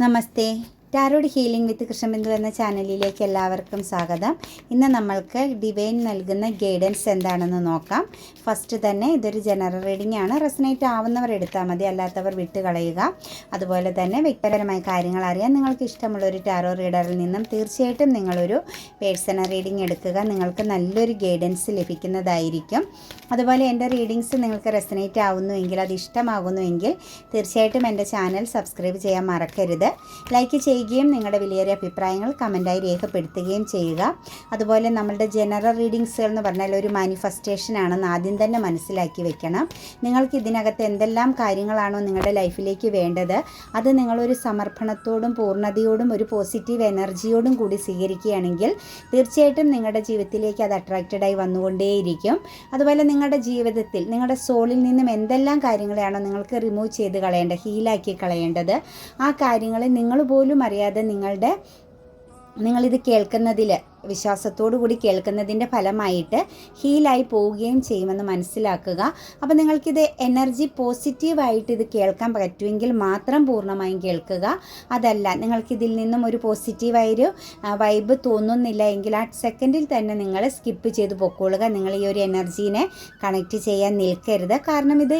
నమస్తే tarot healing വിത്ത് കൃഷ്ണബിന്ദു എന്ന ചാനലിലേക്ക് എല്ലാവർക്കും സ്വാഗതം. ഇന്ന് നമ്മൾക്ക് ഡിവൈൻ നൽകുന്ന ഗൈഡൻസ് എന്താണെന്ന് നോക്കാം. ഫസ്റ്റ് തന്നെ ഇതൊരു ജനറൽ റീഡിംഗ് ആണ്. റെസനേറ്റ് ആവുന്നവർ എടുത്താൽ മതി അല്ലാത്തവർ വിട്ട് കളയുക. അതുപോലെ തന്നെ വ്യക്തിപരമായ കാര്യങ്ങൾ അറിയാൻ നിങ്ങൾക്ക് ഇഷ്ടമുള്ള ഒരു ടാരോ റീഡറിൽ നിന്നും തീർച്ചയായിട്ടും നിങ്ങളൊരു പേഴ്സണൽ റീഡിംഗ് എടുക്കുക. നിങ്ങൾക്ക് നല്ലൊരു ഗൈഡൻസ് ലഭിക്കുന്നതായിരിക്കും. അതുപോലെ എന്റെ റീഡിങ്സ് നിങ്ങൾക്ക് റെസനേറ്റ് ആവുന്നുവെങ്കിൽ അത് ഇഷ്ടമാകുന്നുവെങ്കിൽ തീർച്ചയായിട്ടും എന്റെ ചാനൽ സബ്സ്ക്രൈബ് ചെയ്യാൻ മറക്കരുത്. ലൈക്ക് ചെയ്യുകയും നിങ്ങളുടെ വിലയേറിയ അഭിപ്രായങ്ങൾ കമന്റായി രേഖപ്പെടുത്തുകയും ചെയ്യുക. അതുപോലെ നമ്മളുടെ ജനറൽ റീഡിങ്സുകൾ എന്ന് പറഞ്ഞാൽ ഒരു മാനിഫെസ്റ്റേഷൻ ആണെന്ന് ആദ്യം തന്നെ മനസ്സിലാക്കി വെക്കണം. നിങ്ങൾക്ക് ഇതിനകത്ത് എന്തെല്ലാം കാര്യങ്ങളാണോ നിങ്ങളുടെ ലൈഫിലേക്ക് വേണ്ടത് അത് നിങ്ങളൊരു സമർപ്പണത്തോടും പൂർണതയോടും ഒരു പോസിറ്റീവ് എനർജിയോടും കൂടി സ്വീകരിക്കുകയാണെങ്കിൽ തീർച്ചയായിട്ടും നിങ്ങളുടെ ജീവിതത്തിലേക്ക് അത് അട്രാക്റ്റഡായി വന്നുകൊണ്ടേയിരിക്കും. അതുപോലെ നിങ്ങളുടെ ജീവിതത്തിൽ നിങ്ങളുടെ സോളിൽ നിന്നും എന്തെല്ലാം കാര്യങ്ങളെയാണോ നിങ്ങൾക്ക് റിമൂവ് ചെയ്ത് കളയേണ്ടത് ഹീലാക്കി കളയേണ്ടത് ആ കാര്യങ്ങളെ നിങ്ങൾ പോലും അറിയാതെ നിങ്ങളുടെ നിങ്ങളിത് കേൾക്കുന്നതിൽ വിശ്വാസത്തോടു കൂടി കേൾക്കുന്നതിന്റെ ഫലമായിട്ട് ഹീലായി പോവുകയും ചെയ്യുമെന്ന് മനസ്സിലാക്കുക. അപ്പോൾ നിങ്ങൾക്കിത് എനർജി പോസിറ്റീവായിട്ട് ഇത് കേൾക്കാൻ പറ്റുമെങ്കിൽ മാത്രം പൂർണമായും കേൾക്കുക. അതല്ല നിങ്ങൾക്കിതിൽ നിന്നും ഒരു പോസിറ്റീവായൊരു വൈബ് തോന്നുന്നില്ല എങ്കിൽ ആ സെക്കൻഡിൽ തന്നെ നിങ്ങൾ സ്കിപ്പ് ചെയ്ത് പൊക്കോളുക. നിങ്ങൾ ഈ ഒരു എനർജീനെ കണക്റ്റ് ചെയ്യാൻ നിൽക്കരുത്. കാരണം ഇത്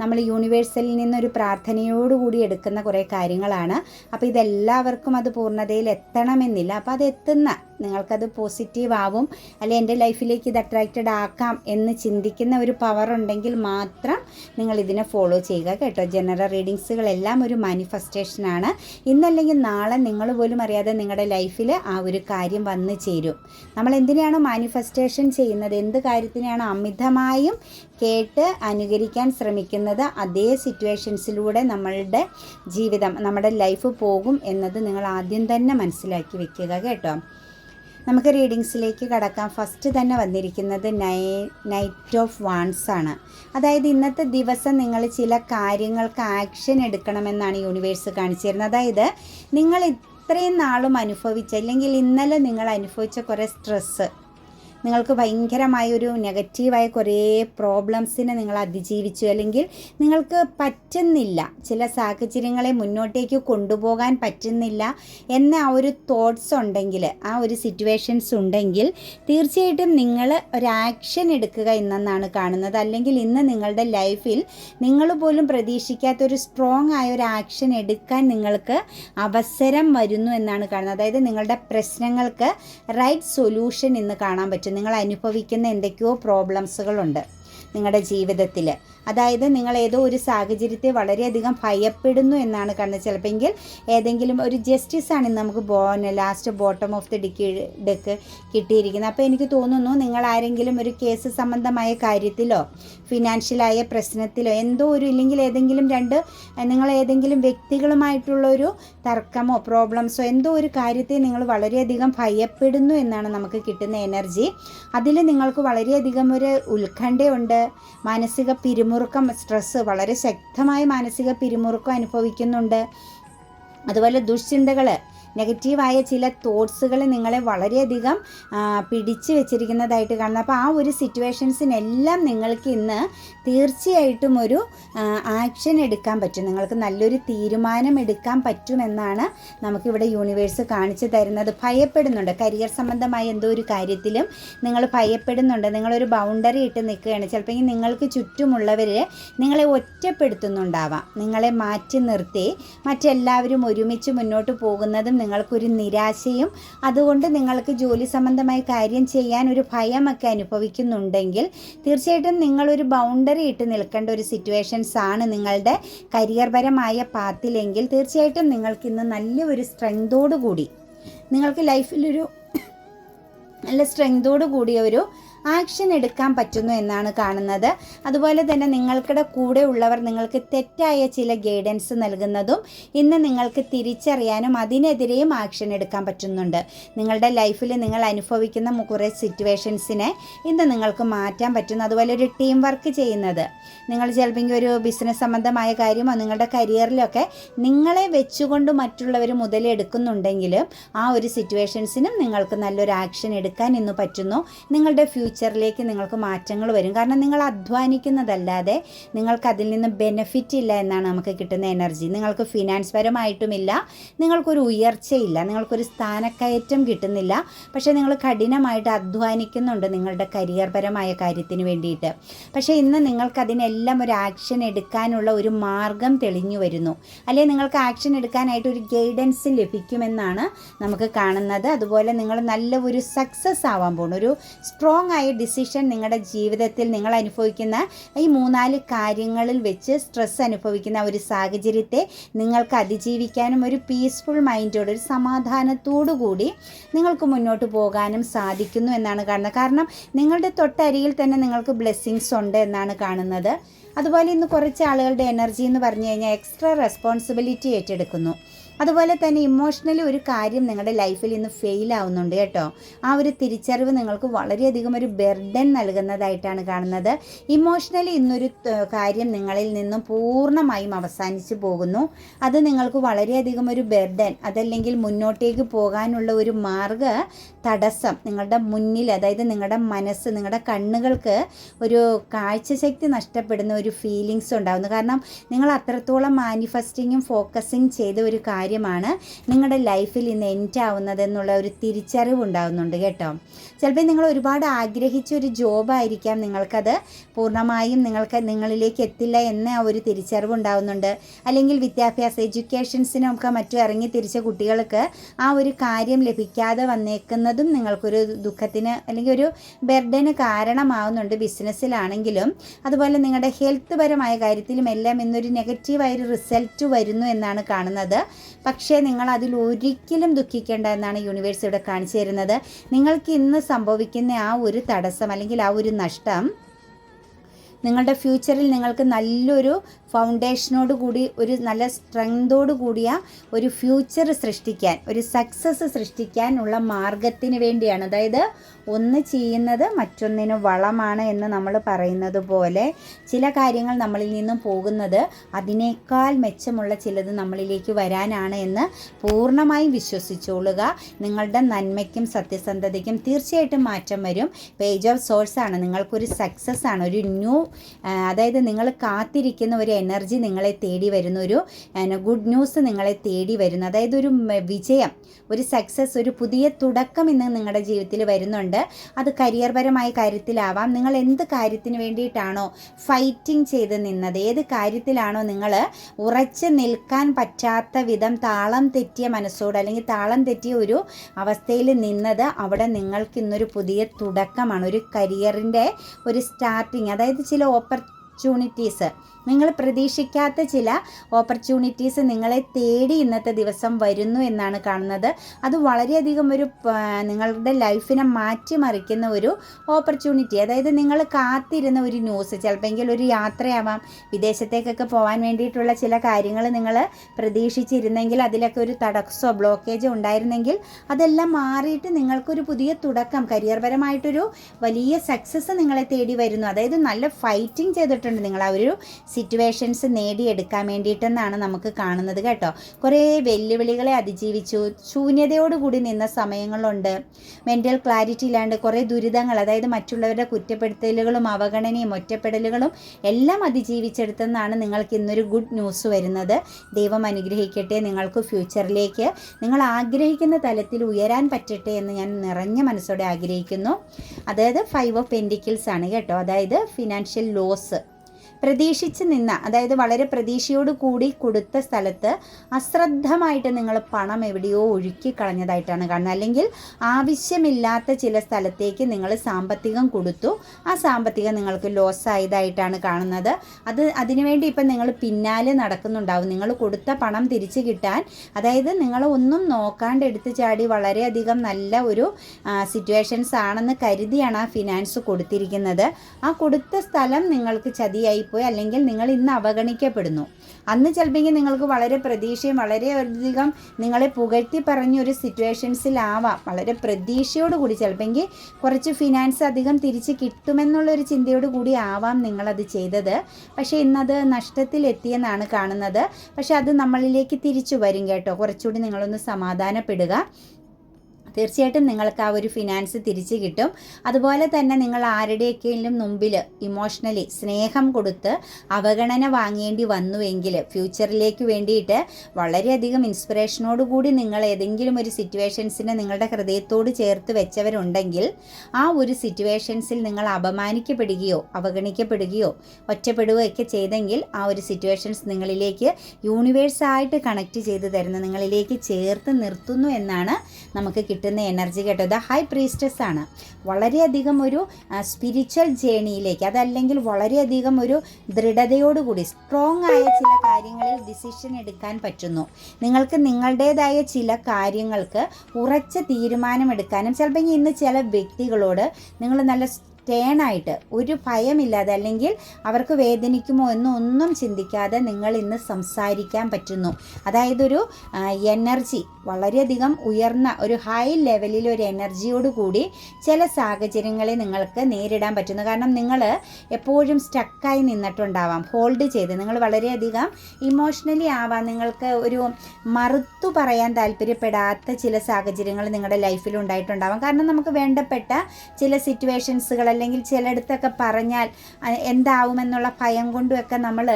നമ്മൾ യൂണിവേഴ്സലിൽ നിന്നൊരു പ്രാർത്ഥനയോടുകൂടി എടുക്കുന്ന കുറേ കാര്യങ്ങളാണ്. അപ്പോൾ ഇതെല്ലാവർക്കും അത് പൂർണതയിൽ എത്തണമെന്നില്ല. അപ്പോൾ അത് എത്തുന്ന നിങ്ങൾക്കത് പോസിറ്റീവ് ആവും. അല്ലെ എന്റെ ലൈഫിലേക്ക് ഇത് അട്രാക്റ്റഡ് ആക്കാം എന്ന് ചിന്തിക്കുന്ന ഒരു പവർ ഉണ്ടെങ്കിൽ മാത്രം നിങ്ങൾ ഇതിനെ ഫോളോ ചെയ്യുക കേട്ടോ. ജനറൽ റീഡിങ്സുകളെല്ലാം ഒരു മാനിഫെസ്റ്റേഷനാണ് ഇന്നല്ലെങ്കിൽ നാളെ നിങ്ങൾ പോലും അറിയാതെ നിങ്ങളുടെ ലൈഫിൽ ആ ഒരു കാര്യം വന്നു ചേരും. നമ്മൾ എന്തിനാണോ മാനിഫെസ്റ്റേഷൻ ചെയ്യുന്നത്? എന്ത് കാര്യത്തിനാണോ അമിതമായും കേട്ട് അനുകരിക്കാൻ ശ്രമിക്കുന്നത്? അതേ സിറ്റുവേഷൻസിലൂടെ നമ്മളുടെ ജീവിതം നമ്മുടെ ലൈഫ് പോകും എന്നത് നിങ്ങൾ ആദ്യം തന്നെ മനസ്സിലാക്കി വെക്കുക കേട്ടോ. നമുക്ക് റീഡിങ്സിലേക്ക് കടക്കാം. ഫസ്റ്റ് തന്നെ വന്നിരിക്കുന്നത് നൈ നൈറ്റ് ഓഫ് വാൺസ് ആണ്. അതായത് ഇന്നത്തെ ദിവസം നിങ്ങൾ ചില കാര്യങ്ങൾക്ക് ആക്ഷൻ എടുക്കണമെന്നാണ് യൂണിവേഴ്സ് കാണിച്ചു തരുന്നത് അതായത് നിങ്ങൾ ഇത്രയും നാളും അനുഭവിച്ച അല്ലെങ്കിൽ ഇന്നലെ നിങ്ങൾ അനുഭവിച്ച കുറേ സ്ട്രെസ്സ് നിങ്ങൾക്ക് ഭയങ്കരമായ ഒരു നെഗറ്റീവായ കുറേ പ്രോബ്ലംസിനെ നിങ്ങൾ അതിജീവിച്ചു. അല്ലെങ്കിൽ നിങ്ങൾക്ക് പറ്റുന്നില്ല. ചില സാഹചര്യങ്ങളെ മുന്നോട്ടേക്ക് കൊണ്ടുപോകാൻ പറ്റുന്നില്ല എന്ന ആ ഒരു തോട്ട്സ് ഉണ്ടെങ്കിൽ ആ ഒരു സിറ്റുവേഷൻസ് ഉണ്ടെങ്കിൽ തീർച്ചയായിട്ടും നിങ്ങൾ ഒരു ആക്ഷൻ എടുക്കുക ഇന്നെന്നാണ് കാണുന്നത്. അല്ലെങ്കിൽ ഇന്ന് നിങ്ങളുടെ ലൈഫിൽ നിങ്ങൾ പോലും പ്രതീക്ഷിക്കാത്ത ഒരു സ്ട്രോങ് ആയ ഒരു ആക്ഷൻ എടുക്കാൻ നിങ്ങൾക്ക് അവസരം വരുന്നു എന്നാണ് കാണുന്നത്. അതായത് നിങ്ങളുടെ പ്രശ്നങ്ങൾക്ക് റൈറ്റ് സൊല്യൂഷൻ ഇന്ന് കാണാൻ പറ്റും നിങ്ങൾ അനുഭവിക്കുന്ന എന്തൊക്കെയോ പ്രോബ്ലംസുകളുണ്ട് നിങ്ങളുടെ ജീവിതത്തിൽ അതായത് നിങ്ങൾ ഏതോ ഒരു സാഹചര്യത്തെ വളരെയധികം ഭയപ്പെടുന്നു എന്നാണ് കാരണം ചിലപ്പോൾ ഏതെങ്കിലും ഒരു ജസ്റ്റിസ് ആണ് നമുക്ക് ബോ last bottom of the dick deck കിട്ടിയിരിക്കുന്നത്. അപ്പോൾ എനിക്ക് തോന്നുന്നു നിങ്ങൾ ആരെങ്കിലും ഒരു കേസ് സംബന്ധമായ കാര്യത്തിലോ ഫിനാൻഷ്യലായ പ്രശ്നത്തിലോ എന്തോ ഒരു ഇല്ലെങ്കിൽ ഏതെങ്കിലും രണ്ട് നിങ്ങൾ ഏതെങ്കിലും വ്യക്തികളുമായിട്ടുള്ളൊരു തർക്കമോ പ്രോബ്ലംസോ എന്തോ ഒരു കാര്യത്തെ നിങ്ങൾ വളരെയധികം ഭയപ്പെടുന്നു എന്നാണ് നമുക്ക് കിട്ടുന്ന എനർജി അതിൽ നിങ്ങൾക്ക് വളരെയധികം ഒരു ഉത്കണ്ഠയുണ്ട്. മാനസിക പിരിമുറുക്കം സ്ട്രെസ്സ് വളരെ ശക്തമായ മാനസിക പിരിമുറുക്കം അനുഭവിക്കുന്നുണ്ട്. അതുപോലെ ദുശ്ചിന്തകൾ നെഗറ്റീവായ ചില തോട്ട്സുകൾ നിങ്ങളെ വളരെയധികം പിടിച്ചു വെച്ചിരിക്കുന്നതായിട്ട് കാണുന്നത് അപ്പോൾ ആ ഒരു സിറ്റുവേഷൻസിനെല്ലാം നിങ്ങൾക്ക് ഇന്ന് തീർച്ചയായിട്ടും ഒരു ആക്ഷൻ എടുക്കാൻ പറ്റും. നിങ്ങൾക്ക് നല്ലൊരു തീരുമാനം എടുക്കാൻ പറ്റുമെന്നാണ് നമുക്കിവിടെ യൂണിവേഴ്സ് കാണിച്ചു തരുന്നത്. ഭയപ്പെടുന്നുണ്ട്. കരിയർ സംബന്ധമായ എന്തോ ഒരു കാര്യത്തിലും നിങ്ങൾ ഭയപ്പെടുന്നുണ്ട്. നിങ്ങളൊരു ബൗണ്ടറി ഇട്ട് നിൽക്കുകയാണ്. ചിലപ്പോൾ നിങ്ങൾക്ക് ചുറ്റുമുള്ളവർ നിങ്ങളെ ഒറ്റപ്പെടുത്തുന്നുണ്ടാവാം. നിങ്ങളെ മാറ്റി നിർത്തി മറ്റെല്ലാവരും ഒരുമിച്ച് മുന്നോട്ട് പോകുന്നതും നിങ്ങൾക്കൊരു നിരാശയും അതുകൊണ്ട് നിങ്ങൾക്ക് ജോലി സംബന്ധമായ കാര്യം ചെയ്യാൻ ഒരു ഭയമൊക്കെ അനുഭവിക്കുന്നുണ്ടെങ്കിൽ തീർച്ചയായിട്ടും നിങ്ങളൊരു ബൗണ്ടറി ഇട്ട് നിൽക്കേണ്ട ഒരു സിറ്റുവേഷൻസ് ആണ് നിങ്ങളുടെ കരിയർപരമായ പാത്തിലെങ്കിൽ തീർച്ചയായിട്ടും നിങ്ങൾക്ക് ഇന്ന് നല്ലൊരു സ്ട്രെങ്തോടു കൂടി. നിങ്ങൾക്ക് ലൈഫിലൊരു നല്ല സ്ട്രെങ്തോട് കൂടിയ ഒരു ആക്ഷൻ എടുക്കാൻ പറ്റുന്നു എന്നാണ് കാണുന്നത്. അതുപോലെ തന്നെ നിങ്ങൾക്കിടെ കൂടെ ഉള്ളവർ നിങ്ങൾക്ക് തെറ്റായ ചില ഗൈഡൻസ് നൽകുന്നതും ഇന്ന് നിങ്ങൾക്ക് തിരിച്ചറിയാനും അതിനെതിരെയും ആക്ഷൻ എടുക്കാൻ പറ്റുന്നുണ്ട്. നിങ്ങളുടെ ലൈഫിൽ നിങ്ങൾ അനുഭവിക്കുന്ന കുറേ സിറ്റുവേഷൻസിനെ ഇന്ന് നിങ്ങൾക്ക് മാറ്റാൻ പറ്റുന്നു. അതുപോലെ ഒരു ടീം വർക്ക് ചെയ്യുന്നത്. നിങ്ങൾ ചിലപ്പോൾ ഒരു ബിസിനസ് സംബന്ധമായ കാര്യമോ നിങ്ങളുടെ കരിയറിലൊക്കെ നിങ്ങളെ വെച്ചുകൊണ്ട് മറ്റുള്ളവർ മുതലെടുക്കുന്നുണ്ടെങ്കിലും ആ ഒരു സിറ്റുവേഷൻസിനും നിങ്ങൾക്ക് നല്ലൊരു ആക്ഷൻ എടുക്കാൻ ഇന്ന് പറ്റുന്നു. നിങ്ങളുടെ ഫ്യൂച്ചർ ഫ്യൂച്ചറിലേക്ക് നിങ്ങൾക്ക് മാറ്റങ്ങൾ വരും. കാരണം നിങ്ങൾ അധ്വാനിക്കുന്നതല്ലാതെ നിങ്ങൾക്ക് അതിൽ നിന്ന് ബെനിഫിറ്റ് ഇല്ല എന്നാണ് നമുക്ക് കിട്ടുന്ന എനർജി നിങ്ങൾക്ക് ഫിനാൻസ് പരമായിട്ടുമില്ല. നിങ്ങൾക്കൊരു ഉയർച്ചയില്ല. നിങ്ങൾക്കൊരു സ്ഥാനക്കയറ്റം കിട്ടുന്നില്ല. പക്ഷേ നിങ്ങൾ കഠിനമായിട്ട് അധ്വാനിക്കുന്നുണ്ട് നിങ്ങളുടെ കരിയർ പരമായ കാര്യത്തിന് വേണ്ടിയിട്ട്. പക്ഷേ ഇന്ന് നിങ്ങൾക്ക് അതിനെല്ലാം ഒരു ആക്ഷൻ എടുക്കാനുള്ള ഒരു മാർഗം തെളിഞ്ഞു വരുന്നു. അല്ലെങ്കിൽ നിങ്ങൾക്ക് ആക്ഷൻ എടുക്കാനായിട്ട് ഒരു ഗൈഡൻസ് ലഭിക്കുമെന്നാണ് നമുക്ക് കാണുന്നത്. അതുപോലെ നിങ്ങൾ നല്ല ഒരു സക്സസ് ആവാൻ പോകുന്നു ഒരു സ്ട്രോങ് ആയ ഡിസിഷൻ നിങ്ങളുടെ ജീവിതത്തിൽ നിങ്ങൾ അനുഭവിക്കുന്ന ഈ മൂന്നാൽ കാര്യങ്ങളിൽ വെച്ച് സ്ട്രെസ് അനുഭവിക്കുന്ന ഒരു സാഹചര്യത്തെ നിങ്ങൾക്ക് അതിജീവിക്കാനും ഒരു പീസ്ഫുൾ മൈൻഡോട് ഒരു സമാധാനത്തോടു കൂടി നിങ്ങൾക്ക് മുന്നോട്ട് പോകാനും സാധിക്കുന്നു എന്നാണ് കാണുന്നത്. കാരണം നിങ്ങളുടെ തൊട്ടരിയിൽ തന്നെ നിങ്ങൾക്ക് ബ്ലെസ്സിങ്സ് ഉണ്ട് എന്നാണ് കാണുന്നത്. അതുപോലെ ഇന്ന് കുറച്ച് ആളുകളുടെ എനർജി എന്ന് പറഞ്ഞു കഴിഞ്ഞാൽ എക്സ്ട്രാ റെസ്പോൺസിബിലിറ്റി ഏറ്റെടുക്കുന്നു. അതുപോലെ തന്നെ ഇമോഷണലി ഒരു കാര്യം നിങ്ങളുടെ ലൈഫിൽ ഇന്ന് ഫെയിൽ ആവുന്നുണ്ട് കേട്ടോ. ആ ഒരു തിരിച്ചറിവ് നിങ്ങൾക്ക് വളരെയധികം ഒരു ബെർഡൻ നൽകുന്നതായിട്ടാണ് കാണുന്നത്. ഇമോഷണലി ഇന്നൊരു കാര്യം നിങ്ങളിൽ നിന്നും പൂർണമായും അവസാനിച്ചു പോകുന്നു. അത് നിങ്ങൾക്ക് വളരെയധികം ഒരു ബെർഡൻ അതല്ലെങ്കിൽ മുന്നോട്ടേക്ക് പോകാനുള്ള ഒരു മാർഗ തടസ്സം നിങ്ങളുടെ മുന്നിൽ അതായത് നിങ്ങളുടെ മനസ്സ് നിങ്ങളുടെ കണ്ണുകൾക്ക് ഒരു കാഴ്ചശക്തി നഷ്ടപ്പെടുന്ന ഒരു ഫീലിങ്സ് ഉണ്ടാകുന്നു കാരണം നിങ്ങൾ അത്രത്തോളം മാനിഫെസ്റ്റിങ്ങും ഫോക്കസിങ് ചെയ്ത ഒരു കാര്യമാണ് നിങ്ങളുടെ ലൈഫിൽ ഇന്ന് ആവുന്നത് എന്നുള്ള ഒരു തിരിച്ചറിവ് ഉണ്ടാകുന്നുണ്ട് കേട്ടോ. ചിലപ്പോൾ നിങ്ങൾ ഒരുപാട് ആഗ്രഹിച്ച ഒരു ജോബായിരിക്കാം നിങ്ങൾക്കത് പൂർണമായും നിങ്ങൾക്ക് നിങ്ങളിലേക്ക് എത്തില്ല എന്ന ഒരു തിരിച്ചറിവ് ഉണ്ടാകുന്നുണ്ട് അല്ലെങ്കിൽ വിദ്യാഭ്യാസ എഡ്യൂക്കേഷൻസിനൊക്കെ മറ്റും ഇറങ്ങി തിരിച്ച കുട്ടികൾക്ക് ആ ഒരു കാര്യം ലഭിക്കാതെ വന്നേക്കുന്നതും നിങ്ങൾക്കൊരു ദുഃഖത്തിന് അല്ലെങ്കിൽ ഒരു ബെർഡന് കാരണമാവുന്നുണ്ട് ബിസിനസ്സിലാണെങ്കിലും. അതുപോലെ നിങ്ങളുടെ ഹെൽത്ത് പരമായ കാര്യത്തിലും എല്ലാം ഇന്നൊരു നെഗറ്റീവായൊരു റിസൾട്ട് വരുന്നു എന്നാണ് കാണുന്നത്. പക്ഷേ നിങ്ങൾ അതിൽ ഒരിക്കലും ദുഃഖിക്കേണ്ട എന്നാണ് യൂണിവേഴ്സ് ഇവിടെ കാണിച്ചു തരുന്നത്. നിങ്ങൾക്ക് ഇന്ന് സംഭവിക്കുന്ന ആ ഒരു തടസ്സം അല്ലെങ്കിൽ ആ ഒരു നഷ്ടം നിങ്ങളുടെ ഫ്യൂച്ചറിൽ നിങ്ങൾക്ക് നല്ലൊരു ഫൗണ്ടേഷനോട് കൂടി ഒരു നല്ല സ്ട്രെങ്തോട് കൂടിയ ഒരു ഫ്യൂച്ചർ സൃഷ്ടിക്കാൻ ഒരു സക്സസ് സൃഷ്ടിക്കാനുള്ള മാർഗത്തിന് വേണ്ടിയാണ്. അതായത് ഒന്ന് ചെയ്യുന്നത് മറ്റൊന്നിന് വളമാണ് എന്ന് നമ്മൾ പറയുന്നത് പോലെ ചില കാര്യങ്ങൾ നമ്മളിൽ നിന്നും പോകുന്നത് അതിനേക്കാൾ മെച്ചമുള്ള ചിലത് നമ്മളിലേക്ക് വരാനാണ് എന്ന് പൂർണമായും വിശ്വസിച്ചോളുക. നിങ്ങളുടെ നന്മയ്ക്കും സത്യസന്ധതയ്ക്കും തീർച്ചയായിട്ടും മാറ്റം വരും. പേജ് ഓഫ് സോഴ്സ് ആണ്. നിങ്ങൾക്കൊരു സക്സസ് ആണ്. ഒരു ന്യൂ അതായത് നിങ്ങൾ കാത്തിരിക്കുന്ന ഒരു എനർജി നിങ്ങളെ തേടി വരുന്ന ഒരു ഗുഡ് ന്യൂസ് നിങ്ങളെ തേടി വരുന്ന അതായത് ഒരു വിജയം ഒരു സക്സസ് ഒരു പുതിയ തുടക്കം ഇന്ന് നിങ്ങളുടെ ജീവിതത്തിൽ വരുന്നുണ്ട്. അത് കരിയർപരമായ കാര്യത്തിലാവാം. നിങ്ങൾ എന്ത് കാര്യത്തിന് വേണ്ടിയിട്ടാണോ ഫൈറ്റിംഗ് ചെയ്ത് നിന്നത് ഏത് കാര്യത്തിലാണോ നിങ്ങൾ ഉറച്ച് നിൽക്കാൻ പറ്റാത്ത വിധം താളം തെറ്റിയ മനസ്സോട് അല്ലെങ്കിൽ താളം തെറ്റിയ ഒരു അവസ്ഥയിൽ നിന്നത് അവിടെ നിങ്ങൾക്ക് ഇന്നൊരു പുതിയ തുടക്കമാണ്. ഒരു കരിയറിന്റെ ഒരു സ്റ്റാർട്ടിങ് അതായത് ചില ഓപ്പർച്യൂണിറ്റീസ് നിങ്ങൾ പ്രതീക്ഷിക്കാത്ത ചില ഓപ്പർച്യൂണിറ്റീസ് നിങ്ങളെ തേടി ഇന്നത്തെ ദിവസം വരുന്നു എന്നാണ് കാണുന്നത്. അത് വളരെയധികം ഒരു നിങ്ങളുടെ ലൈഫിനെ മാറ്റിമറിക്കുന്ന ഒരു ഓപ്പർച്യൂണിറ്റി അതായത് നിങ്ങൾ കാത്തിരുന്ന ഒരു ന്യൂസ് ചിലപ്പോൾ ഒരു യാത്രയാവാം വിദേശത്തേക്കൊക്കെ പോകാൻ വേണ്ടിയിട്ടുള്ള ചില കാര്യങ്ങൾ നിങ്ങൾ പ്രതീക്ഷിച്ചിരുന്നെങ്കിൽ അതിലൊക്കെ ഒരു തടസ്സമോ ബ്ലോക്കേജോ ഉണ്ടായിരുന്നെങ്കിൽ അതെല്ലാം മാറിയിട്ട് നിങ്ങൾക്കൊരു പുതിയ തുടക്കം കരിയർപരമായിട്ടൊരു വലിയ സക്സസ് നിങ്ങളെ തേടി വരുന്നു. അതായത് നല്ല ഫൈറ്റിംഗ് ചെയ്തിട്ടുണ്ട് നിങ്ങൾ ആ ഒരു സിറ്റുവേഷൻസ് നേടിയെടുക്കാൻ വേണ്ടിയിട്ടെന്നാണ് നമുക്ക് കാണുന്നത് കേട്ടോ. കുറേ വെല്ലുവിളികളെ അതിജീവിച്ചു. ശൂന്യതയോടുകൂടി നിന്ന സമയങ്ങളുണ്ട്. മെന്റൽ ക്ലാരിറ്റി ഇല്ലാണ്ട് കുറേ ദുരിതങ്ങൾ അതായത് മറ്റുള്ളവരുടെ കുറ്റപ്പെടുത്തലുകളും അവഗണനയും ഒറ്റപ്പെടലുകളും എല്ലാം അതിജീവിച്ചെടുത്തെന്നാണ് നിങ്ങൾക്ക് ഇന്നൊരു ഗുഡ് ന്യൂസ് വരുന്നത്. ദൈവം അനുഗ്രഹിക്കട്ടെ നിങ്ങൾക്ക് ഫ്യൂച്ചറിലേക്ക് നിങ്ങൾ ആഗ്രഹിക്കുന്ന തലത്തിൽ ഉയരാൻ പറ്റട്ടെ എന്ന് ഞാൻ നിറഞ്ഞ മനസ്സോടെ ആഗ്രഹിക്കുന്നു. അതായത് ഫൈവ് ഓഫ് പെൻഡിക്കിൾസ് ആണ് കേട്ടോ. അതായത് ഫിനാൻഷ്യൽ ലോസ് പ്രതീക്ഷിച്ച് നിന്ന അതായത് വളരെ പ്രതീക്ഷയോട് കൂടി കൊടുത്ത സ്ഥലത്ത് അശ്രദ്ധമായിട്ട് നിങ്ങൾ പണം എവിടെയോ ഒഴുക്കി കളഞ്ഞതായിട്ടാണ് കാണുന്നത്. അല്ലെങ്കിൽ ആവശ്യമില്ലാത്ത ചില സ്ഥലത്തേക്ക് നിങ്ങൾ സാമ്പത്തികം കൊടുത്തു. ആ സാമ്പത്തികം നിങ്ങൾക്ക് ലോസ് ആയതായിട്ടാണ് കാണുന്നത്. അത് അതിനുവേണ്ടി ഇപ്പം നിങ്ങൾ പിന്നാലെ നടക്കുന്നുണ്ടാവും. നിങ്ങൾ കൊടുത്ത പണം തിരിച്ചു കിട്ടാൻ. അതായത് നിങ്ങൾ ഒന്നും നോക്കാണ്ട് എടുത്തു ചാടി വളരെയധികം നല്ല ഒരു സിറ്റുവേഷൻസ് ആണെന്ന് കരുതിയാണ് ആ ഫിനാൻസ് കൊടുത്തിരിക്കുന്നത്. ആ കൊടുത്ത സ്ഥലം നിങ്ങൾക്ക് ചതിയായി പോയി അല്ലെങ്കിൽ നിങ്ങൾ ഇന്ന് അവഗണിക്കപ്പെടുന്നു. അന്ന് ചിലപ്പോൾ നിങ്ങൾക്ക് വളരെ പ്രതീക്ഷയും വളരെയധികം നിങ്ങളെ പുകഴ്ത്തി പറഞ്ഞ ഒരു സിറ്റുവേഷൻസിലാവാം. വളരെ പ്രതീക്ഷയോടുകൂടി ചിലപ്പോൾ കുറച്ച് ഫിനാൻസ് അധികം തിരിച്ച് കിട്ടുമെന്നുള്ളൊരു ചിന്തയോട് കൂടി ആവാം നിങ്ങളത് ചെയ്തത്. പക്ഷേ ഇന്നത് നഷ്ടത്തിലെത്തിയെന്നാണ് കാണുന്നത്. പക്ഷേ അത് നമ്മളിലേക്ക് തിരിച്ചു വരും കേട്ടോ. കുറച്ചുകൂടി നിങ്ങളൊന്ന് സമാധാനപ്പെടുക. തീർച്ചയായിട്ടും നിങ്ങൾക്ക് ആ ഒരു ഫിനാൻസ് തിരിച്ചു കിട്ടും. അതുപോലെ തന്നെ നിങ്ങൾ ആരുടെയൊക്കെയും മുമ്പിൽ ഇമോഷണലി സ്നേഹം കൊടുത്ത് അവഗണന വാങ്ങേണ്ടി വന്നുവെങ്കിൽ ഫ്യൂച്ചറിലേക്ക് വേണ്ടിയിട്ട് വളരെയധികം ഇൻസ്പിറേഷനോടുകൂടി നിങ്ങൾ ഏതെങ്കിലും ഒരു സിറ്റുവേഷൻസിനെ നിങ്ങളുടെ ഹൃദയത്തോട് ചേർത്ത് വെച്ചവരുണ്ടെങ്കിൽ ആ ഒരു സിറ്റുവേഷൻസിൽ നിങ്ങൾ അപമാനിക്കപ്പെടുകയോ അവഗണിക്കപ്പെടുകയോ ഒറ്റപ്പെടുകയൊക്കെ ചെയ്തെങ്കിൽ ആ ഒരു സിറ്റുവേഷൻസ് നിങ്ങളിലേക്ക് യൂണിവേഴ്സായിട്ട് കണക്ട് ചെയ്ത് തരുന്ന. നിങ്ങളിലേക്ക് ചേർത്ത് നിർത്തുന്നു എന്നാണ് നമുക്ക് കിട്ടുന്ന എനർജി കേട്ടോ. ഇത് ഹൈ പ്രീസ്റ്റസ് ആണ്. വളരെയധികം ഒരു സ്പിരിച്വൽ ജേണിയിലേക്ക് അതല്ലെങ്കിൽ വളരെയധികം ഒരു ദൃഢതയോടുകൂടി സ്ട്രോങ് ആയ ചില കാര്യങ്ങളിൽ ഡിസിഷൻ എടുക്കാൻ പറ്റുന്നു. നിങ്ങൾക്ക് നിങ്ങളുടേതായ ചില കാര്യങ്ങൾക്ക് ഉറച്ച തീരുമാനമെടുക്കാനും ചിലപ്പോൾ ഇന്ന് ചില വ്യക്തികളോട് നിങ്ങൾ നല്ല ടേണായിട്ട് ഒരു ഭയമില്ലാതെ അല്ലെങ്കിൽ അവർക്ക് വേദനിക്കുമോ എന്നൊന്നും ചിന്തിക്കാതെ നിങ്ങൾ ഇന്ന് സംസാരിക്കാൻ പറ്റുന്നു. അതായത് ഒരു എനർജി വളരെയധികം ഉയർന്ന ഒരു ഹൈ ലെവലിൽ ഒരു എനർജിയോട് കൂടി ചില സാഹചര്യങ്ങളെ നിങ്ങൾക്ക് നേരിടാൻ പറ്റുന്നു. കാരണം നിങ്ങൾ എപ്പോഴും സ്റ്റക്കായി നിന്നിട്ടുണ്ടാവാം ഹോൾഡ് ചെയ്ത്. നിങ്ങൾ വളരെയധികം ഇമോഷണലി ആവാം. നിങ്ങൾക്ക് ഒരു മറുത്തു പറയാൻ താല്പര്യപ്പെടാത്ത ചില സാഹചര്യങ്ങൾ നിങ്ങളുടെ ലൈഫിൽ ഉണ്ടായിട്ടുണ്ടാവാം. കാരണം നമുക്ക് വേണ്ടപ്പെട്ട ചില സിറ്റുവേഷൻസുകൾ അല്ലെങ്കിൽ ചിലയിടത്തൊക്കെ പറഞ്ഞാൽ എന്താവുമെന്നുള്ള ഭയം കൊണ്ടുമൊക്കെ നമ്മൾ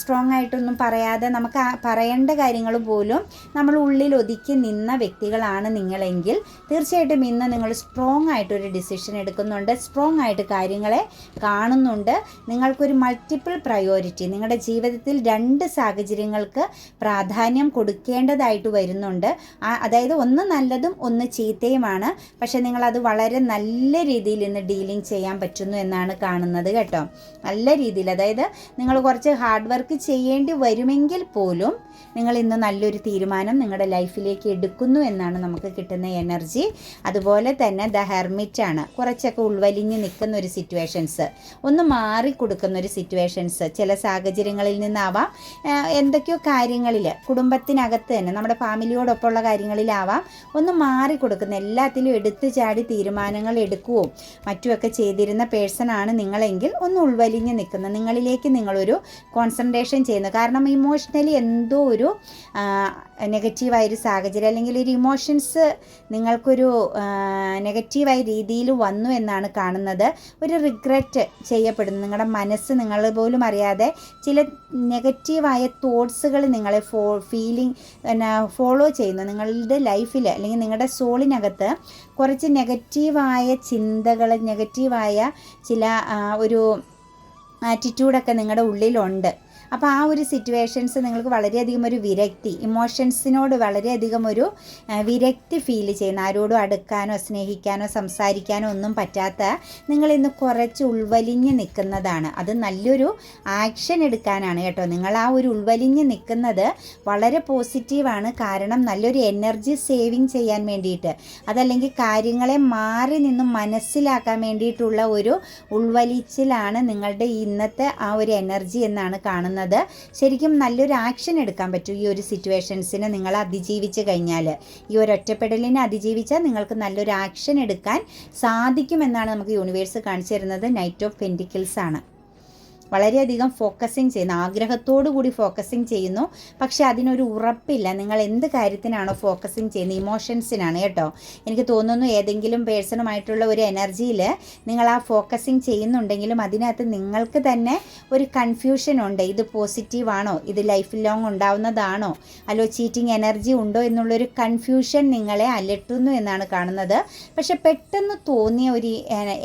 സ്ട്രോങ് ആയിട്ടൊന്നും പറയാതെ നമുക്ക് പറയേണ്ട കാര്യങ്ങൾ പോലും നമ്മൾ ഉള്ളിൽ ഒതുക്കി നിന്ന വ്യക്തികളാണ് നിങ്ങളെങ്കിൽ തീർച്ചയായിട്ടും ഇന്ന് നിങ്ങൾ സ്ട്രോങ് ആയിട്ടൊരു ഡിസിഷൻ എടുക്കുന്നുണ്ട് സ്ട്രോങ് ആയിട്ട് കാര്യങ്ങളെ കാണുന്നുണ്ട്. നിങ്ങൾക്കൊരു മൾട്ടിപ്പിൾ പ്രയോറിറ്റി നിങ്ങളുടെ ജീവിതത്തിൽ രണ്ട് സാഹചര്യങ്ങൾക്ക് പ്രാധാന്യം കൊടുക്കേണ്ടതായിട്ട് വരുന്നുണ്ട്. അതായത് ഒന്ന് നല്ലതും ഒന്ന് ചീത്തയുമാണ്. പക്ഷേ നിങ്ങളത് വളരെ നല്ല രീതിയിൽ ഇന്ന് ഡീലിംഗ് ചെയ്യാൻ പറ്റുന്നു എന്നാണ് കാണുന്നത് കേട്ടോ. നല്ല രീതിയിൽ അതായത് നിങ്ങൾ കുറച്ച് ഹാർഡ് വർക്ക് ചെയ്യേണ്ടി വരുമെങ്കിൽ പോലും നിങ്ങൾ ഇന്ന് നല്ലൊരു തീരുമാനം നിങ്ങളുടെ ലൈഫിലേക്ക് എടുക്കുന്നു എന്നാണ് നമുക്ക് കിട്ടുന്ന എനർജി അതുപോലെ തന്നെ ദ ഹെർമിറ്റ് ആണ്. കുറച്ചൊക്കെ ഉൾവലിഞ്ഞ് നിൽക്കുന്ന ഒരു സിറ്റുവേഷൻസ് ഒന്ന് മാറി കൊടുക്കുന്ന ഒരു സിറ്റുവേഷൻസ് ചില സാഹചര്യങ്ങളിൽ നിന്നാവാം. എന്തൊക്കെയോ കാര്യങ്ങളിൽ കുടുംബത്തിനകത്ത് തന്നെ നമ്മുടെ ഫാമിലിയോടൊപ്പമുള്ള കാര്യങ്ങളിലാവാം. ഒന്ന് മാറി കൊടുക്കുന്ന എല്ലാത്തിലും എടുത്തു ചാടി തീരുമാനങ്ങൾ എടുക്കുകയും മറ്റുമൊക്കെ ചെയ്തിരുന്ന പേഴ്സൺ ആണ് നിങ്ങളെങ്കിൽ ഒന്ന് ഉൾവലിഞ്ഞ് നിൽക്കുന്നത് നിങ്ങളിലേക്ക് നിങ്ങളൊരു കോൺസെൻട്രേഷൻ ചെയ്യുന്നു. കാരണം ഇമോഷണലി എന്തോ ഒരു നെഗറ്റീവായൊരു സാഹചര്യം അല്ലെങ്കിൽ ഒരു ഇമോഷൻസ് നിങ്ങൾക്കൊരു നെഗറ്റീവായ രീതിയിൽ വന്നു എന്നാണ് കാണുന്നത്. ഒരു റിഗ്രറ്റ് ചെയ്യപ്പെടുന്നു. നിങ്ങളുടെ മനസ്സ് നിങ്ങൾ പോലും അറിയാതെ ചില നെഗറ്റീവായ തോട്ട്സുകൾ നിങ്ങളെ ഫോ ഫീലിംഗ് പിന്നെ ഫോളോ ചെയ്യുന്നു. നിങ്ങളുടെ ലൈഫിൽ അല്ലെങ്കിൽ നിങ്ങളുടെ സോളിനകത്ത് കുറച്ച് നെഗറ്റീവായ ചിന്തകൾ നെഗറ്റീവായ ചില ഒരു ആറ്റിറ്റ്യൂഡൊക്കെ നിങ്ങളുടെ ഉള്ളിലുണ്ട്. അപ്പോൾ ആ ഒരു സിറ്റുവേഷൻസ് നിങ്ങൾക്ക് വളരെയധികം ഒരു വിരക്തി ഇമോഷൻസിനോട് വളരെയധികം ഒരു വിരക്തി ഫീൽ ചെയ്യുന്ന ആരോടും അടുക്കാനോ സ്നേഹിക്കാനോ സംസാരിക്കാനോ ഒന്നും പറ്റാത്ത നിങ്ങൾ ഇന്ന് കുറച്ച് ഉൾവലിഞ്ഞ് നിൽക്കുന്നതാണ്. അത് നല്ലൊരു ആക്ഷൻ എടുക്കാനാണ് കേട്ടോ. നിങ്ങൾ ആ ഒരു ഉൾവലിഞ്ഞ് നിൽക്കുന്നത് വളരെ പോസിറ്റീവാണ് കാരണം നല്ലൊരു എനർജി സേവിങ് ചെയ്യാൻ വേണ്ടിയിട്ട് അതല്ലെങ്കിൽ കാര്യങ്ങളെ മാറി നിന്നും മനസ്സിലാക്കാൻ വേണ്ടിയിട്ടുള്ള ഒരു ഉൾവലിച്ചിലാണ് നിങ്ങളുടെ ഇന്നത്തെ ആ ഒരു എനർജി എന്നാണ് കാണുന്നത്. കാണുന്നത് ശരിക്കും നല്ലൊരു ആക്ഷൻ എടുക്കാൻ പറ്റും ഈ ഒരു സിറ്റുവേഷൻസിനെ നിങ്ങൾ അതിജീവിച്ച് കഴിഞ്ഞാൽ ഈ ഒരു ഒറ്റപ്പെടലിനെ അതിജീവിച്ചാൽ നിങ്ങൾക്ക് നല്ലൊരു ആക്ഷൻ എടുക്കാൻ സാധിക്കുമെന്നാണ് നമുക്ക് യൂണിവേഴ്സ് കാണിച്ചു തരുന്നത്. നൈറ്റ് ഓഫ് പെന്റിക്കിൾസ് ആണ്. വളരെയധികം ഫോക്കസിങ് ചെയ്യുന്നു. ആഗ്രഹത്തോടു കൂടി ഫോക്കസിങ് ചെയ്യുന്നു. പക്ഷെ അതിനൊരു ഉറപ്പില്ല. നിങ്ങൾ എന്ത് കാര്യത്തിനാണോ ഫോക്കസിങ് ചെയ്യുന്നത്? ഇമോഷൻസിനാണ് കേട്ടോ. എനിക്ക് തോന്നുന്നു ഏതെങ്കിലും പേഴ്സണുമായിട്ടുള്ള ഒരു എനർജിയിൽ നിങ്ങൾ ആ ഫോക്കസിങ് ചെയ്യുന്നുണ്ടെങ്കിലും അതിനകത്ത് നിങ്ങൾക്ക് തന്നെ ഒരു കൺഫ്യൂഷൻ ഉണ്ട്. ഇത് പോസിറ്റീവ് ആണോ? ഇത് ലൈഫ് ലോങ് ഉണ്ടാവുന്നതാണോ? അല്ലോ ചീറ്റിംഗ് എനർജി ഉണ്ടോ എന്നുള്ളൊരു കൺഫ്യൂഷൻ നിങ്ങളെ അലട്ടുന്നു എന്നാണ് കാണുന്നത്. പക്ഷെ പെട്ടെന്ന് തോന്നിയ ഒരു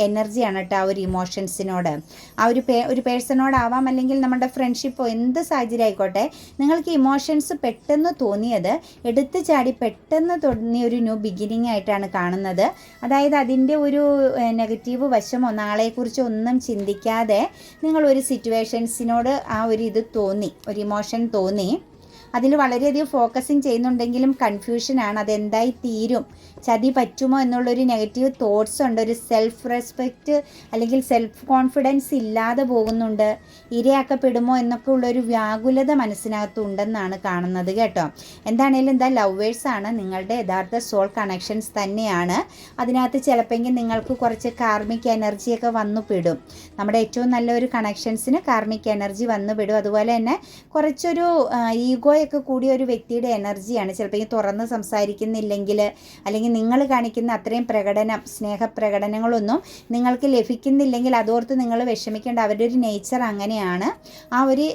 എനർജിയാണ് കേട്ടോ ആ ഒരു ഇമോഷൻസിനോട് ആ ഒരു പേ ഒരു പേഴ്സൺ പേഴ്സണോടാവാം അല്ലെങ്കിൽ നമ്മുടെ ഫ്രണ്ട്ഷിപ്പോ എന്ത് സാഹചര്യം ആയിക്കോട്ടെ നിങ്ങൾക്ക് ഇമോഷൻസ് പെട്ടെന്ന് തോന്നിയത് എടുത്തു ചാടി പെട്ടെന്ന് തോന്നിയ ഒരു ന്യൂ ബിഗിനിങ് ആയിട്ടാണ് കാണുന്നത്. അതായത് അതിന്റെ ഒരു നെഗറ്റീവ് വശമോ നാളെക്കുറിച്ചോ ഒന്നും ചിന്തിക്കാതെ നിങ്ങൾ ഒരു സിറ്റുവേഷൻസിനോട് ആ ഒരു ഇത് തോന്നി ഒരു ഇമോഷൻ തോന്നി. അതിൽ വളരെയധികം ഫോക്കസിങ് ചെയ്യുന്നുണ്ടെങ്കിലും കൺഫ്യൂഷനാണ് അതെന്തായി തീരും? ചതി പറ്റുമോ എന്നുള്ളൊരു നെഗറ്റീവ് തോട്ട്സ് ഉണ്ട്. ഒരു സെൽഫ് റെസ്പെക്റ്റ് അല്ലെങ്കിൽ സെൽഫ് കോൺഫിഡൻസ് ഇല്ലാതെ പോകുന്നുണ്ട്. ഇരയാക്കപ്പെടുമോ എന്നൊക്കെ ഉള്ളൊരു വ്യാകുലത മനസ്സിനകത്ത് ഉണ്ടെന്നാണ് കാണുന്നത് കേട്ടോ. എന്താണേലും എന്താ ലവേഴ്സാണ് നിങ്ങളുടെ യഥാർത്ഥ സോൾ കണക്ഷൻസ് തന്നെയാണ്. അതിനകത്ത് ചിലപ്പോൾ നിങ്ങൾക്ക് കുറച്ച് കാർമിക് എനർജിയൊക്കെ വന്നു പെടും. നമ്മുടെ ഏറ്റവും നല്ലൊരു കണക്ഷൻസിന് കാർമിക് എനർജി വന്നു പെടും. അതുപോലെ തന്നെ കുറച്ചൊരു ഈഗോ കൂടെയൊക്കെ കൂടിയ ഒരു വ്യക്തിയുടെ എനർജിയാണ്. ചിലപ്പോൾ ഈ തുറന്ന് സംസാരിക്കുന്നില്ലെങ്കിൽ അല്ലെങ്കിൽ നിങ്ങൾ കാണിക്കുന്ന അത്രയും പ്രകടനം സ്നേഹപ്രകടനങ്ങളൊന്നും നിങ്ങൾക്ക് ലഭിക്കുന്നില്ലെങ്കിൽ അതോർത്ത് നിങ്ങൾ വിഷമിക്കേണ്ട. അവരുടെ ഒരു നേച്ചർ അങ്ങനെയാണ്. ആ ഒരു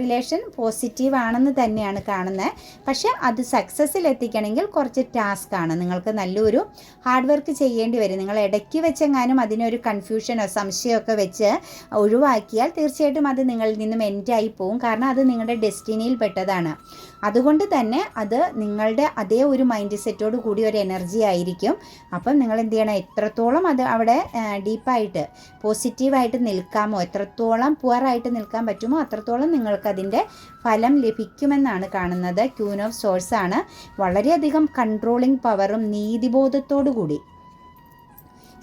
റിലേഷൻ പോസിറ്റീവ് ആണെന്ന് തന്നെയാണ് കാണുന്നത്. പക്ഷേ അത് സക്സസ്സിൽ എത്തിക്കണമെങ്കിൽ കുറച്ച് ടാസ്ക് ആണ്. നിങ്ങൾക്ക് നല്ലൊരു ഹാർഡ് വർക്ക് ചെയ്യേണ്ടി വരും. നിങ്ങൾ ഇടയ്ക്ക് വെച്ചെങ്ങാനും അതിനൊരു കൺഫ്യൂഷനോ സംശയമൊക്കെ വെച്ച് ഒഴിവാക്കിയാൽ തീർച്ചയായിട്ടും അത് നിങ്ങളിൽ നിന്നും എൻഡായി പോകും കാരണം അത് നിങ്ങളുടെ ഡെസ്റ്റിനിയിൽ പെട്ടതാണ്. അതുകൊണ്ട് തന്നെ അത് നിങ്ങളുടെ അതേ ഒരു മൈൻഡ് സെറ്റോട് കൂടി ഒരു എനർജി ആയിരിക്കും. അപ്പം നിങ്ങൾ എന്ത് ചെയ്യണം? എത്രത്തോളം അത് അവിടെ ഡീപ്പായിട്ട് പോസിറ്റീവായിട്ട് നിൽക്കാമോ എത്രത്തോളം പുവറായിട്ട് നിൽക്കാൻ പറ്റുമോ അത്രത്തോളം നിങ്ങൾക്കതിന്റെ ഫലം ലഭിക്കുമെന്നാണ് കാണുന്നത്. ക്യൂൻ ഓഫ് സോഴ്സാണ് വളരെയധികം കൺട്രോളിങ് പവറും നീതിബോധത്തോടു കൂടി.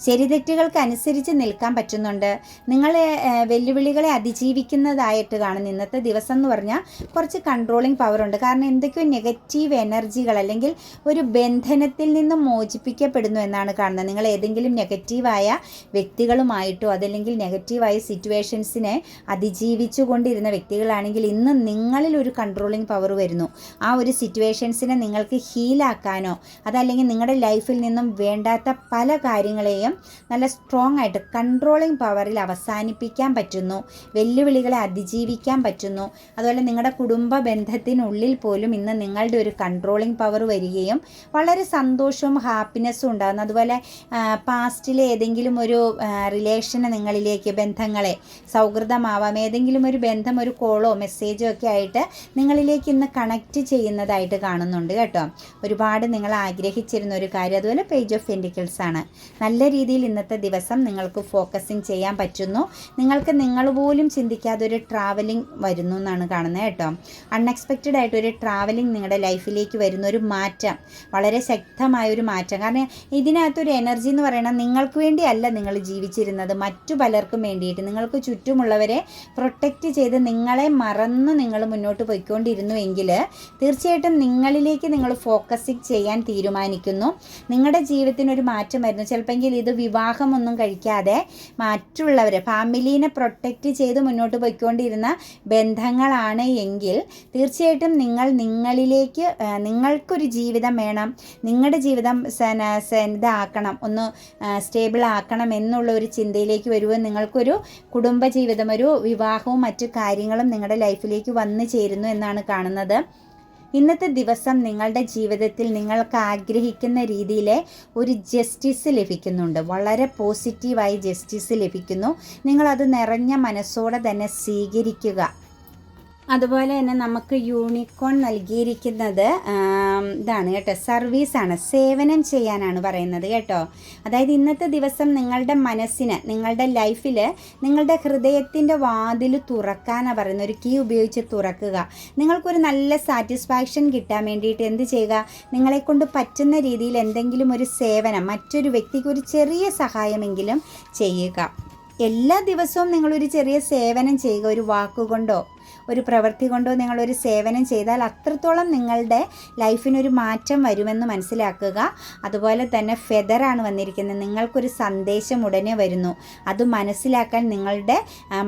ശരിതെറ്റുകൾക്ക് അനുസരിച്ച് നിൽക്കാൻ പറ്റുന്നുണ്ട്. നിങ്ങളെ വെല്ലുവിളികളെ അതിജീവിക്കുന്നതായിട്ട് കാണുന്ന ഇന്നത്തെ ദിവസം എന്ന് പറഞ്ഞാൽ കുറച്ച് കൺട്രോളിങ് പവറുണ്ട് കാരണം എന്തൊക്കെയോ നെഗറ്റീവ് എനർജികൾ അല്ലെങ്കിൽ ഒരു ബന്ധനത്തിൽ നിന്നും മോചിപ്പിക്കപ്പെടുന്നു എന്നാണ് കാണുന്നത്. നിങ്ങൾ ഏതെങ്കിലും നെഗറ്റീവായ വ്യക്തികളുമായിട്ടോ അതല്ലെങ്കിൽ നെഗറ്റീവായ സിറ്റുവേഷൻസിനെ അതിജീവിച്ചു കൊണ്ടിരുന്ന വ്യക്തികളാണെങ്കിൽ ഇന്ന് നിങ്ങളിൽ ഒരു കൺട്രോളിങ് പവർ വരുന്നു. ആ ഒരു സിറ്റുവേഷൻസിനെ നിങ്ങൾക്ക് ഹീലാക്കാനോ അതല്ലെങ്കിൽ നിങ്ങളുടെ ലൈഫിൽ നിന്നും വേണ്ടാത്ത പല കാര്യങ്ങളെയും നല്ല സ്ട്രോങ് ആയിട്ട് കൺട്രോളിങ് പവറിൽ അവസാനിപ്പിക്കാൻ പറ്റുന്നു. വെല്ലുവിളികളെ അതിജീവിക്കാൻ പറ്റുന്നു. അതുപോലെ നിങ്ങളുടെ കുടുംബ ബന്ധത്തിനുള്ളിൽ പോലും ഇന്ന് നിങ്ങളുടെ ഒരു കൺട്രോളിങ് പവർ വരികയും വളരെ സന്തോഷവും ഹാപ്പിനെസ്സും ഉണ്ടാകുന്നു. അതുപോലെ പാസ്റ്റിലെ ഏതെങ്കിലും ഒരു റിലേഷനെ നിങ്ങളിലേക്ക് ബന്ധങ്ങളെ സൗഹൃദമാവാം ഏതെങ്കിലും ഒരു ബന്ധം ഒരു കോളോ മെസ്സേജോ ഒക്കെ ആയിട്ട് നിങ്ങളിലേക്ക് ഇന്ന് കണക്റ്റ് ചെയ്യുന്നതായിട്ട് കാണുന്നുണ്ട് കേട്ടോ. ഒരുപാട് നിങ്ങൾ ആഗ്രഹിച്ചിരുന്ന ഒരു കാര്യം. അതുപോലെ പേജ് ഓഫ് എൻഡിക്കിൾസ് ആണ്. നല്ല രീതിയിൽ ഇന്നത്തെ ദിവസം നിങ്ങൾക്ക് ഫോക്കസിങ് ചെയ്യാൻ പറ്റുന്നു. നിങ്ങൾക്ക് നിങ്ങൾ പോലും ചിന്തിക്കാതെ ഒരു ട്രാവലിംഗ് വരുന്നു എന്നാണ് കാണുന്നത് കേട്ടോ. അൺഎക്സ്പെക്റ്റഡ് ആയിട്ട് ഒരു ട്രാവലിംഗ് നിങ്ങളുടെ ലൈഫിലേക്ക് വരുന്ന ഒരു മാറ്റം. വളരെ ശക്തമായ ഒരു മാറ്റം. കാരണം ഇതിനകത്തൊരു എനർജി എന്ന് പറയുന്നത് നിങ്ങൾക്ക് വേണ്ടിയല്ല നിങ്ങൾ ജീവിച്ചിരുന്നത്. മറ്റു പലർക്കും വേണ്ടിയിട്ട്. നിങ്ങൾക്ക് ചുറ്റുമുള്ളവരെ പ്രൊട്ടക്റ്റ് ചെയ്ത് നിങ്ങളെ മറന്ന് നിങ്ങൾ മുന്നോട്ട് പോയിക്കൊണ്ടിരുന്നുവെങ്കിൽ തീർച്ചയായിട്ടും നിങ്ങളിലേക്ക് നിങ്ങൾ ഫോക്കസിങ് ചെയ്യാൻ തീരുമാനിക്കുന്നു. നിങ്ങളുടെ ജീവിതത്തിന് ഒരു മാറ്റം വരുന്നു. ചിലപ്പോൾ ഇത് വിവാഹമൊന്നും കഴിക്കാതെ മറ്റുള്ളവരെ ഫാമിലീനെ പ്രൊട്ടക്റ്റ് ചെയ്ത് മുന്നോട്ട് പോയിക്കൊണ്ടിരുന്ന ബന്ധങ്ങളാണ് എങ്കിൽ തീർച്ചയായിട്ടും നിങ്ങൾ നിങ്ങളിലേക്ക് നിങ്ങൾക്കൊരു ജീവിതം വേണം. നിങ്ങളുടെ ജീവിതം ഇതാക്കണം. ഒന്ന് സ്റ്റേബിൾ ആക്കണം എന്നുള്ള ഒരു ചിന്തയിലേക്ക് വരുമ്പോൾ നിങ്ങൾക്കൊരു കുടുംബജീവിതം ഒരു വിവാഹവും മറ്റു കാര്യങ്ങളും നിങ്ങളുടെ ലൈഫിലേക്ക് വന്നു ചേരുന്നു എന്നാണ് കാണുന്നത്. ഇന്നത്തെ ദിവസം നിങ്ങളുടെ ജീവിതത്തിൽ നിങ്ങൾക്ക് ആഗ്രഹിക്കുന്ന രീതിയിലെ ഒരു ജസ്റ്റിസ് ലഭിക്കുന്നുണ്ട്. വളരെ പോസിറ്റീവായി ജസ്റ്റിസ് ലഭിക്കുന്നു. നിങ്ങളത് നിറഞ്ഞ മനസ്സോടെ തന്നെ സ്വീകരിക്കുക. അതുപോലെ തന്നെ നമുക്ക് യൂണിക്കോൺ നൽകിയിരിക്കുന്നത് ഇതാണ് കേട്ടോ സർവീസാണ് സേവനം ചെയ്യാനാണ് പറയുന്നത് കേട്ടോ. അതായത് ഇന്നത്തെ ദിവസം നിങ്ങളുടെ മനസ്സിന് നിങ്ങളുടെ ലൈഫിൽ നിങ്ങളുടെ ഹൃദയത്തിന്റെ വാതിൽ തുറക്കാനാണ് പറയുന്നത് ഒരു കീ ഉപയോഗിച്ച് തുറക്കുക. നിങ്ങൾക്കൊരു നല്ല സാറ്റിസ്ഫാക്ഷൻ കിട്ടാൻ വേണ്ടിയിട്ട് എന്ത് ചെയ്യുക? നിങ്ങളെക്കൊണ്ട് പറ്റുന്ന രീതിയിൽ എന്തെങ്കിലും ഒരു സേവനം മറ്റൊരു വ്യക്തിക്ക് ഒരു ചെറിയ സഹായമെങ്കിലും ചെയ്യുക. എല്ലാ ദിവസവും നിങ്ങളൊരു ചെറിയ സേവനം ചെയ്യുക ഒരു വാക്കുകൊണ്ടോ ഒരു പ്രവൃത്തി കൊണ്ടോ നിങ്ങളൊരു സേവനം ചെയ്താൽ അത്രത്തോളം നിങ്ങളുടെ ലൈഫിനൊരു മാറ്റം വരുമെന്ന് മനസ്സിലാക്കുക. അതുപോലെ തന്നെ ഫെദറാണ് വന്നിരിക്കുന്നത്. നിങ്ങൾക്കൊരു സന്ദേശം ഉടനെ വരുന്നു. അത് മനസ്സിലാക്കാൻ നിങ്ങളുടെ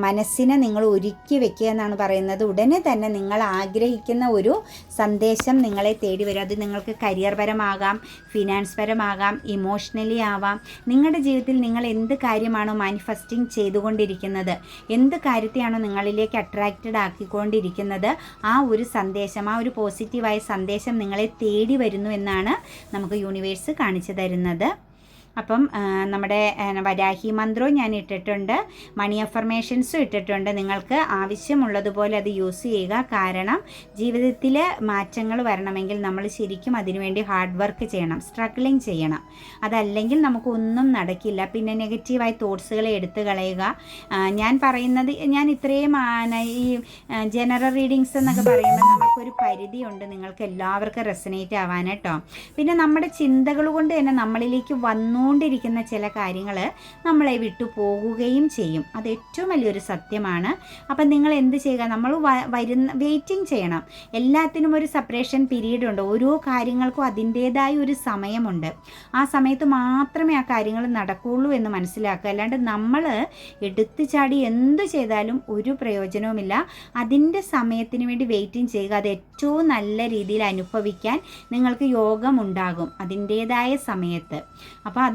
മനസ്സിനെ നിങ്ങൾ ഒരുക്കി വെക്കുക എന്നാണ് പറയുന്നത്. ഉടനെ തന്നെ നിങ്ങൾ ആഗ്രഹിക്കുന്ന ഒരു സന്ദേശം നിങ്ങളെ തേടി വരും. അത് നിങ്ങൾക്ക് കരിയർ പരമാകാം ഫിനാൻസ് പരമാകാം ഇമോഷണലി ആവാം. നിങ്ങളുടെ ജീവിതത്തിൽ നിങ്ങൾ എന്ത് കാര്യമാണോ മാനിഫെസ്റ്റിംഗ് ചെയ്തുകൊണ്ടിരിക്കുന്നത് എന്ത് കാര്യത്തെയാണോ നിങ്ങളിലേക്ക് അട്രാക്റ്റഡ് ആക്കി നൽകിക്കൊണ്ടിരിക്കുന്നത് ആ ഒരു സന്ദേശം ആ ഒരു പോസിറ്റീവായ സന്ദേശം നിങ്ങളെ തേടി വരുന്നു എന്നാണ് നമുക്ക് യൂണിവേഴ്സ് കാണിച്ചു തരുന്നത്. അപ്പം നമ്മുടെ വരാഹി മന്ത്രവും ഞാൻ ഇട്ടിട്ടുണ്ട്. മണി അഫർമേഷൻസും ഇട്ടിട്ടുണ്ട്. നിങ്ങൾക്ക് ആവശ്യമുള്ളതുപോലെ അത് യൂസ് ചെയ്യുക. കാരണം ജീവിതത്തിൽ മാറ്റങ്ങൾ വരണമെങ്കിൽ നമ്മൾ ശരിക്കും അതിനുവേണ്ടി ഹാർഡ് വർക്ക് ചെയ്യണം സ്ട്രഗ്ലിങ് ചെയ്യണം. അതല്ലെങ്കിൽ നമുക്കൊന്നും നടക്കില്ല. പിന്നെ നെഗറ്റീവായ തോട്ട്സുകളെ എടുത്തു കളയുക. ഞാൻ പറയുന്നത് ഞാൻ ഇത്രയും ഈ ജനറൽ റീഡിങ്സ് എന്നൊക്കെ പറയുമ്പോൾ നമുക്കൊരു പരിധിയുണ്ട്. നിങ്ങൾക്ക് എല്ലാവർക്കും റെസനേറ്റ് ആവാൻ പിന്നെ നമ്മുടെ ചിന്തകൾ കൊണ്ട് തന്നെ നമ്മളിലേക്ക് വന്നു ചെയ്തുകൊണ്ടിരിക്കുന്ന ചില കാര്യങ്ങൾ നമ്മളെ വിട്ടു പോകുകയും ചെയ്യും. അത് ഏറ്റവും വലിയൊരു സത്യമാണ്. അപ്പം നിങ്ങൾ എന്ത് ചെയ്യുക? നമ്മൾ വരുന്ന വെയിറ്റിംഗ് ചെയ്യണം. എല്ലാത്തിനും ഒരു സെപ്പറേഷൻ പീരീഡ് ഉണ്ട്. ഓരോ കാര്യങ്ങൾക്കും അതിന്റേതായ ഒരു സമയമുണ്ട്. ആ സമയത്ത് മാത്രമേ ആ കാര്യങ്ങൾ നടക്കുകയുള്ളൂ എന്ന് മനസ്സിലാക്കുക. അല്ലാണ്ട് നമ്മൾ എടുത്തു ചാടി എന്ത് ചെയ്താലും ഒരു പ്രയോജനവുമില്ല. അതിന്റെ സമയത്തിന് വേണ്ടി വെയിറ്റിംഗ് ചെയ്യുക. അത് ഏറ്റവും നല്ല രീതിയിൽ അനുഭവിക്കാൻ നിങ്ങൾക്ക് യോഗമുണ്ടാകും അതിന്റേതായ സമയത്ത്. അപ്പോൾ അത്